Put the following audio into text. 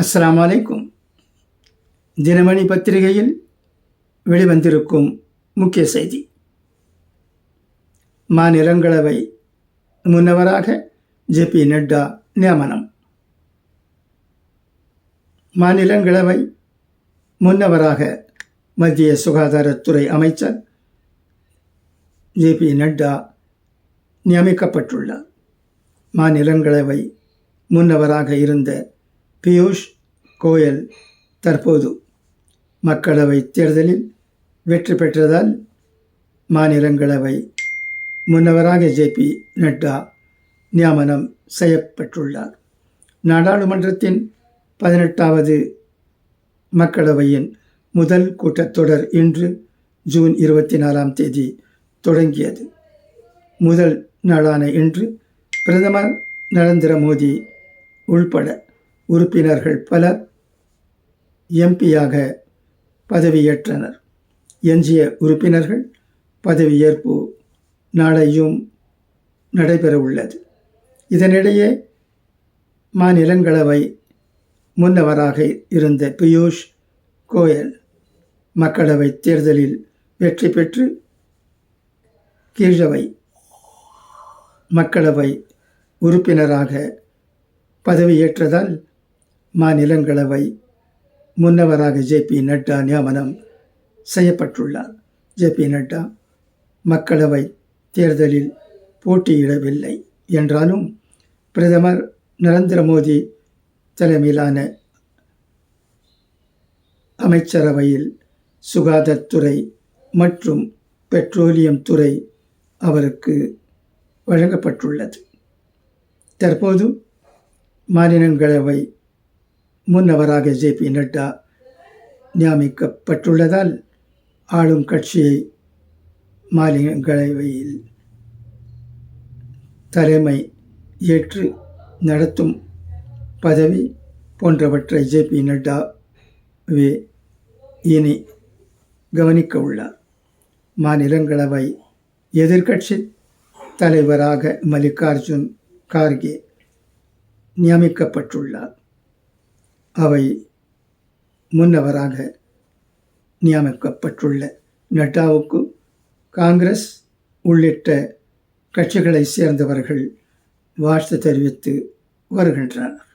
அஸ்லாம் அலைக்கும் தினமணி பத்திரிகையில் வெளிவந்திருக்கும் முக்கிய செய்தி. மாநிலங்களவை முன்னவராக ஜே பி நட்டா நியமனம். மாநிலங்களவை முன்னவராக மத்திய சுகாதாரத்துறை அமைச்சர் ஜே பி நட்டா நியமிக்கப்பட்டுள்ளார். மாநிலங்களவை முன்னவராக இருந்த பியூஷ் கோயல் தற்போது மக்களவை தேர்தலில் வெற்றி பெற்றதால் மாநிலங்களவை முன்னவராக ஜே பி நட்டா நியமனம் செய்யப்பட்டுள்ளார். நாடாளுமன்றத்தின் பதினெட்டாவது மக்களவையின் முதல் கூட்டத்தொடர் இன்று ஜூன் இருபத்தி நாலாம் தேதி தொடங்கியது. முதல் நாளான இன்று பிரதமர் நரேந்திர மோடி உள்பட உறுப்பினர்கள் பலர் எம்பியாக பதவியேற்றனர். எஞ்சிய உறுப்பினர்கள் பதவியேற்பு நாளையும் நடைபெறவுள்ளது. இதனிடையே மாநிலங்களவை முன்னவராக இருந்த பியூஷ் கோயல் மக்களவை தேர்தலில் வெற்றி பெற்று கீழவை மக்களவை உறுப்பினராக பதவியேற்றதால் மாநிலங்களவை முன்னவராக ஜே பி நட்டா நியமனம் செய்யப்பட்டுள்ளார். ஜே பி நட்டா மக்களவை தேர்தலில் போட்டியிடவில்லை என்றாலும் பிரதமர் நரேந்திர மோடி தலைமையிலான அமைச்சரவையில் சுகாதாரத்துறை மற்றும் பெட்ரோலியம் துறை அவருக்கு வழங்கப்பட்டுள்ளது. தற்போது மாநிலங்களவை முன்னவராக ஜே பி நட்டா நியமிக்கப்பட்டுள்ளதால் ஆளும் கட்சியை மாநிலங்களவையில் தலைமை ஏற்று நடத்தும் பதவி போன்றவற்றை ஜே பி நட்டாவே இனி கவனிக்க உள்ளார். மாநிலங்களவை எதிர்க்கட்சி தலைவராக மல்லிகார்ஜுன் கார்கே நியமிக்கப்பட்டுள்ளார். அவை முன்னவராக நியமிக்கப்பட்டுள்ள. நட்டாவுக்கு காங்கிரஸ் உள்ளிட்ட கட்சிகளை சேர்ந்தவர்கள் வாழ்த்து தெரிவித்து வருகின்றனர்.